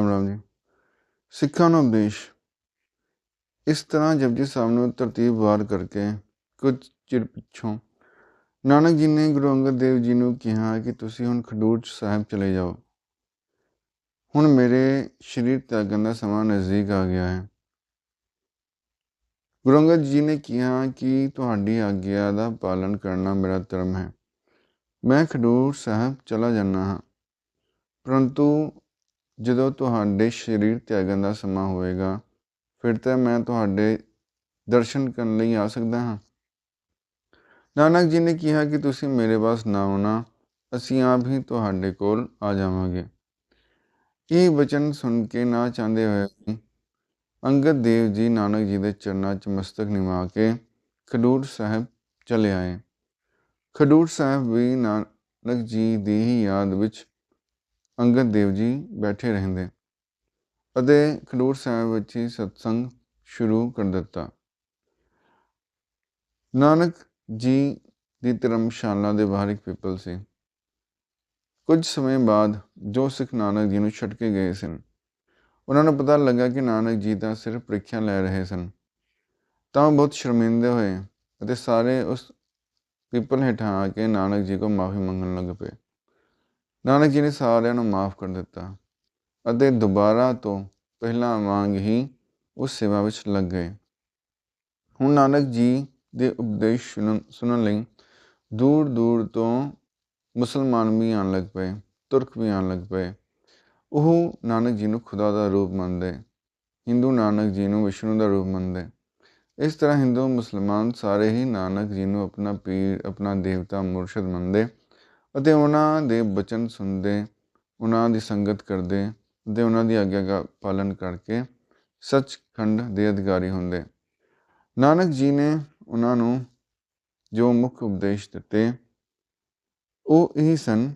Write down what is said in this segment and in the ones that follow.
ਰਾਮ ਰਾਮ ਜੀ। ਸਿੱਖਾਂ ਨੂੰ ਉਪਦੇਸ਼। ਇਸ ਤਰ੍ਹਾਂ ਜਪਜੀ ਸਾਹਿਬ ਨੂੰ ਤਰਤੀਬ ਕਰਕੇ ਕੁਝ ਚਿਰ ਪਿੱਛੋਂ ਨਾਨਕ ਜੀ ਨੇ ਗੁਰੂ ਅੰਗਦ ਦੇਵ ਜੀ ਨੂੰ ਕਿਹਾ ਕਿ ਤੁਸੀਂ ਹੁਣ ਖਡੂਰ ਸਾਹਿਬ ਚਲੇ ਜਾਓ। ਹੁਣ ਮੇਰੇ ਸਰੀਰ ਤਿਆਗਣ ਦਾ ਸਮਾਂ ਨਜ਼ਦੀਕ ਆ ਗਿਆ ਹੈ। ਗੁਰੂ ਅੰਗਦ ਜੀ ਨੇ ਕਿਹਾ ਕਿ ਤੁਹਾਡੀ ਆਗਿਆ ਦਾ ਪਾਲਣ ਕਰਨਾ ਮੇਰਾ ਧਰਮ ਹੈ। ਮੈਂ ਖਡੂਰ ਸਾਹਿਬ ਚਲਾ ਜਾਣਾ ਹਾਂ। ਪਰੰਤੂ ਜਦੋਂ ਤੁਹਾਡੇ ਸਰੀਰ ਤਿਆਗਣ ਦਾ ਸਮਾਂ ਹੋਵੇਗਾ, ਫਿਰ ਤਾਂ ਮੈਂ ਤੁਹਾਡੇ ਦਰਸ਼ਨ ਕਰਨ ਲਈ ਆ ਸਕਦਾ ਹਾਂ। ਨਾਨਕ ਜੀ ਨੇ ਕਿਹਾ ਕਿ ਤੁਸੀਂ ਮੇਰੇ ਪਾਸ ਨਾ ਆਉਣਾ, ਅਸੀਂ ਆਪ ਹੀ ਤੁਹਾਡੇ ਕੋਲ ਆ ਜਾਵਾਂਗੇ। ਇਹ ਵਚਨ ਸੁਣ ਕੇ ਨਾ ਚਾਹੁੰਦੇ ਹੋਏ ਅੰਗਦ ਦੇਵ ਜੀ ਨਾਨਕ ਜੀ ਦੇ ਚਰਨਾਂ 'ਚ ਮਸਤਕ ਨਿਵਾ ਕੇ ਖਡੂਰ ਸਾਹਿਬ ਚਲੇ ਆਏ। ਖਡੂਰ ਸਾਹਿਬ ਵੀ ਨਾਨਕ ਜੀ ਦੀ ਹੀ ਯਾਦ ਵਿੱਚ ਅੰਗਦ ਦੇਵ ਜੀ ਬੈਠੇ ਰਹਿੰਦੇ ਅਤੇ ਖਡੂਰ ਸਾਹਿਬ ਵਿੱਚ ਹੀ ਸਤਸੰਗ ਸ਼ੁਰੂ ਕਰ ਦਿੱਤਾ। ਨਾਨਕ ਜੀ ਦੀ ਧਰਮਸ਼ਾਲਾ ਦੇ ਬਾਹਰ ਇੱਕ ਪਿੱਪਲ ਸੀ। ਕੁਝ ਸਮੇਂ ਬਾਅਦ ਜੋ ਸਿੱਖ ਨਾਨਕ ਜੀ ਨੂੰ ਛੱਡ ਕੇ ਗਏ ਸਨ, ਉਹਨਾਂ ਨੂੰ ਪਤਾ ਲੱਗਾ ਕਿ ਨਾਨਕ ਜੀ ਤਾਂ ਸਿਰਫ ਪ੍ਰੀਖਿਆ ਲੈ ਰਹੇ ਸਨ। ਤਾਂ ਉਹ ਬਹੁਤ ਸ਼ਰਮਿੰਦੇ ਹੋਏ ਅਤੇ ਸਾਰੇ ਉਸ ਪਿੱਪਲ ਹੇਠਾਂ ਆ ਕੇ ਨਾਨਕ ਜੀ ਕੋਲ ਮਾਫੀ ਮੰਗਣ ਲੱਗ ਪਏ। ਨਾਨਕ ਜੀ ਨੇ ਸਾਰਿਆਂ ਨੂੰ ਮਾਫ ਕਰ ਦਿੱਤਾ ਅਤੇ ਦੁਬਾਰਾ ਤੋਂ ਪਹਿਲਾਂ ਵਾਂਗ ਹੀ ਉਸ ਸੇਵਾ ਵਿੱਚ ਲੱਗ। ਗਏ ਹੁਣ ਨਾਨਕ ਜੀ ਦੇ ਉਪਦੇਸ਼ ਸੁਣਨ ਲਈ ਦੂਰ ਦੂਰ ਤੋਂ ਮੁਸਲਮਾਨ ਵੀ ਆਉਣ ਲੱਗ ਪਏ, ਤੁਰਕ ਵੀ ਆਉਣ ਲੱਗ ਪਏ। ਉਹ ਨਾਨਕ ਜੀ ਨੂੰ ਖੁਦਾ ਦਾ ਰੂਪ ਮੰਨਦੇ, ਹਿੰਦੂ ਨਾਨਕ ਜੀ ਨੂੰ ਵਿਸ਼ਨੂੰ ਦਾ ਰੂਪ ਮੰਨਦੇ। ਇਸ ਤਰ੍ਹਾਂ ਹਿੰਦੂ ਮੁਸਲਮਾਨ ਸਾਰੇ ਹੀ ਨਾਨਕ ਜੀ ਨੂੰ ਆਪਣਾ ਪੀਰ, ਆਪਣਾ ਦੇਵਤਾ ਮੁਰਸ਼ਦ ਮੰਨਦੇ ਅਤੇ ਉਹਨਾਂ ਦੇ ਬਚਨ ਸੁਣਦੇ, ਉਹਨਾਂ ਦੀ ਸੰਗਤ ਕਰਦੇ ਅਤੇ ਉਹਨਾਂ ਦੀ ਆਗਿਆ ਦਾ ਪਾਲਨ ਕਰਕੇ ਸੱਚਖੰਡ ਦੇ ਅਧਿਕਾਰੀ ਹੁੰਦੇ। ਨਾਨਕ ਜੀ ਨੇ ਉਹਨਾਂ ਨੂੰ ਜੋ ਮੁੱਖ ਉਪਦੇਸ਼ ਦਿੱਤੇ, ਉਹ ਇਹ ਸਨ।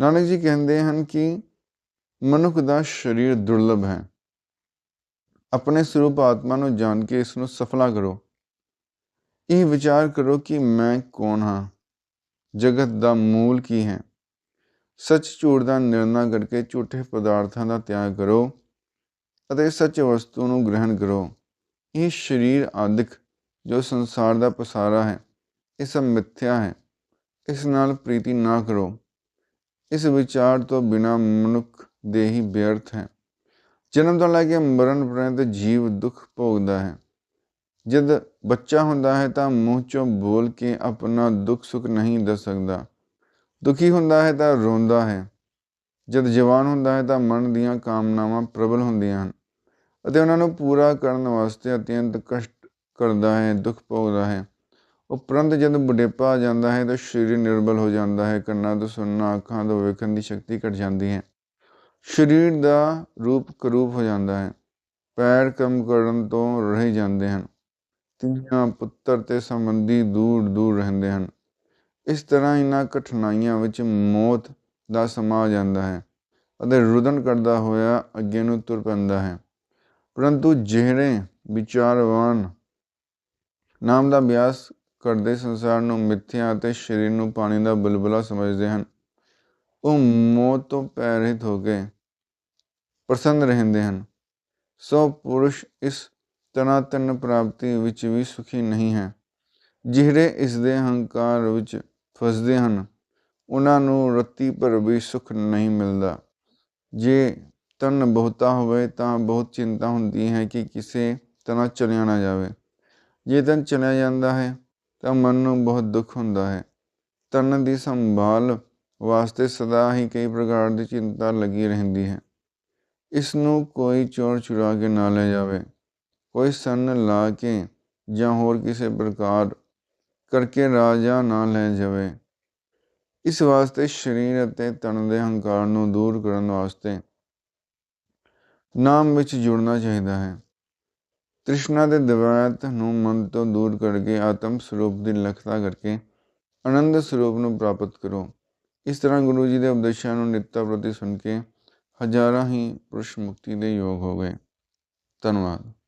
ਨਾਨਕ ਜੀ ਕਹਿੰਦੇ ਹਨ ਕਿ ਮਨੁੱਖ ਦਾ ਸਰੀਰ ਦੁਰਲਭ ਹੈ। ਆਪਣੇ ਸਰੂਪ ਆਤਮਾ ਨੂੰ ਜਾਣ ਕੇ ਇਸ ਨੂੰ ਸਫਲਾ ਕਰੋ। ਇਹ ਵਿਚਾਰ ਕਰੋ ਕਿ ਮੈਂ ਕੌਣ ਹਾਂ? ਜਗਤ ਦਾ ਮੂਲ ਕੀ ਹੈ? ਸੱਚ ਝੂਠ ਦਾ ਨਿਰਣਾ ਕਰਕੇ ਝੂਠੇ ਪਦਾਰਥਾਂ ਦਾ ਤਿਆਗ ਕਰੋ ਅਤੇ ਸੱਚ ਵਸਤੂ ਨੂੰ ਗ੍ਰਹਿਣ ਕਰੋ। ਇਹ ਸਰੀਰ ਆਦਿਕ ਜੋ ਸੰਸਾਰ ਦਾ ਪਸਾਰਾ ਹੈ, ਇਹ ਸਭ ਮਿੱਥਿਆ ਹੈ। ਇਸ ਨਾਲ ਪ੍ਰੀਤੀ ਨਾ ਕਰੋ। ਇਸ ਵਿਚਾਰ ਤੋਂ ਬਿਨਾ ਮਨੁੱਖ ਦੇ ਹੀ ਬੇਅਰਥ ਹੈ। ਜਨਮ ਤੋਂ ਲੈ ਕੇ ਮਰਨ ਪਰੰਤ ਜੀਵ ਦੁੱਖ ਭੋਗਦਾ ਹੈ। ਜਦ ਬੱਚਾ ਹੁੰਦਾ ਹੈ ਤਾਂ ਮੂੰਹ ਚੋਂ ਬੋਲ ਕੇ ਆਪਣਾ ਦੁੱਖ ਸੁੱਖ ਨਹੀਂ ਦੱਸ ਸਕਦਾ। ਦੁਖੀ ਹੁੰਦਾ ਹੈ ਤਾਂ ਰੋਂਦਾ ਹੈ। ਜਦ ਜਵਾਨ ਹੁੰਦਾ ਹੈ ਤਾਂ ਮਨ ਦੀਆਂ ਕਾਮਨਾਵਾਂ ਪ੍ਰਬਲ ਹੁੰਦੀਆਂ ਹਨ ਅਤੇ ਉਹਨਾਂ ਨੂੰ ਪੂਰਾ ਕਰਨ ਵਾਸਤੇ ਅਤਿਅੰਤ ਕਸ਼ਟ ਕਰਦਾ ਹੈ, ਦੁੱਖ ਭੋਗਦਾ ਹੈ। ਉਪਰੰਤ ਜਦ ਬੁਢੇਪਾ ਆ ਜਾਂਦਾ ਹੈ ਤਾਂ ਸਰੀਰ ਨਿਰਬਲ ਹੋ ਜਾਂਦਾ ਹੈ, ਕੰਨਾਂ ਤੋਂ ਸੁਣਨਾ, ਅੱਖਾਂ ਤੋਂ ਵੇਖਣ ਦੀ ਸ਼ਕਤੀ ਘਟ ਜਾਂਦੀ ਹੈ। ਸਰੀਰ ਦਾ ਰੂਪ ਕਰੂਪ ਹੋ ਜਾਂਦਾ ਹੈ। ਪੈਰ ਕੰਮ ਕਰਨ ਤੋਂ ਰਹਿ ਜਾਂਦੇ ਹਨ। ਧੀਆਂ ਪੁੱਤਰ ਤੇ ਸੰਬੰਧੀ ਦੂਰ ਦੂਰ ਰਹਿੰਦੇ ਹਨ। ਇਸ ਤਰ੍ਹਾਂ ਇਹਨਾਂ ਕਠਿਨਾਈਆਂ ਵਿੱਚ ਮੌਤ ਦਾ ਸਮਾਂ ਆ ਜਾਂਦਾ ਹੈ ਅਤੇ ਰੁਦਨ ਕਰਦਾ ਹੋਇਆ ਅੱਗੇ ਨੂੰ ਤੁਰ ਪੈਂਦਾ ਹੈ। ਪਰੰਤੂ ਜਿਹੜੇ ਵਿਚਾਰਵਾਨ ਨਾਮ ਦਾ ਅਭਿਆਸ ਕਰਦੇ ਸੰਸਾਰ ਨੂੰ ਮਿੱਥਿਆ ਅਤੇ ਸਰੀਰ ਨੂੰ ਪਾਣੀ ਦਾ ਬੁਲਬੁਲਾ ਸਮਝਦੇ ਹਨ, ਉਹ ਮੌਤ ਤੋਂ ਪੈਰਿਤ ਹੋ ਕੇ ਪ੍ਰਸੰਨ ਰਹਿੰਦੇ ਹਨ। ਸੋ ਪੁਰਸ਼ ਇਸ ਤਨਾਤਨ ਪ੍ਰਾਪਤੀ ਵਿੱਚ ਵੀ ਸੁਖੀ ਨਹੀਂ ਹੈ। ਜਿਹੜੇ ਇਸ ਦੇ ਹੰਕਾਰ ਵਿੱਚ ਫਸਦੇ ਹਨ, ਉਹਨਾਂ ਨੂੰ ਰੱਤੀ ਪਰ ਵੀ ਸੁਖ ਨਹੀਂ ਮਿਲਦਾ। ਜੇ ਤਨ ਬਹੁਤਾ ਹੋਵੇ ਤਾਂ ਬਹੁਤ ਚਿੰਤਾ ਹੁੰਦੀ ਹੈ ਕਿ ਕਿਸੇ ਤਰ੍ਹਾਂ ਚਲਿਆ ਨਾ ਜਾਵੇ। ਜੇ ਤਨ ਚਲਿਆ ਜਾਂਦਾ ਹੈ, ਤਾਂ ਮਨ ਨੂੰ ਬਹੁਤ ਦੁੱਖ ਹੁੰਦਾ ਹੈ। ਤਨ ਦੀ ਸੰਭਾਲ ਵਾਸਤੇ ਸਦਾ ਹੀ ਕਈ ਪ੍ਰਕਾਰ ਦੀ ਚਿੰਤਾ ਲੱਗੀ ਰਹਿੰਦੀ ਹੈ। ਇਸ ਨੂੰ ਕੋਈ ਚੋਰ ਚੁਰਾ ਕੇ ਨਾ ਲੈ ਜਾਵੇ। ਕੋਈ ਸੰਨ ਲਾ ਕੇ ਜਾਂ ਹੋਰ ਕਿਸੇ ਪ੍ਰਕਾਰ ਕਰਕੇ ਰਾਜਾ ਨਾ ਲੈ ਜਾਵੇ। ਇਸ ਵਾਸਤੇ ਸਰੀਰ ਅਤੇ ਤਨ ਦੇ ਹੰਕਾਰ ਨੂੰ ਦੂਰ ਕਰਨ ਵਾਸਤੇ ਨਾਮ ਵਿੱਚ ਜੁੜਨਾ ਚਾਹੀਦਾ ਹੈ। ਤ੍ਰਿਸ਼ਨਾ ਦੇ ਦਵਾਇਤ ਨੂੰ ਮਨ ਤੋਂ ਦੂਰ ਕਰਕੇ ਆਤਮ ਸਰੂਪ ਦੀ ਲਖਤਾ ਕਰਕੇ ਆਨੰਦ ਸਰੂਪ ਨੂੰ ਪ੍ਰਾਪਤ ਕਰੋ। ਇਸ ਤਰ੍ਹਾਂ ਗੁਰੂ ਜੀ ਦੇ ਉਪਦੇਸ਼ਾਂ ਨੂੰ ਨਿੱਤਾ ਪ੍ਰਤੀ ਸੁਣ ਕੇ ਹਜ਼ਾਰਾਂ ਹੀ ਪੁਰਸ਼ ਮੁਕਤੀ ਦੇ ਯੋਗ ਹੋ ਗਏ। ਧੰਨਵਾਦ।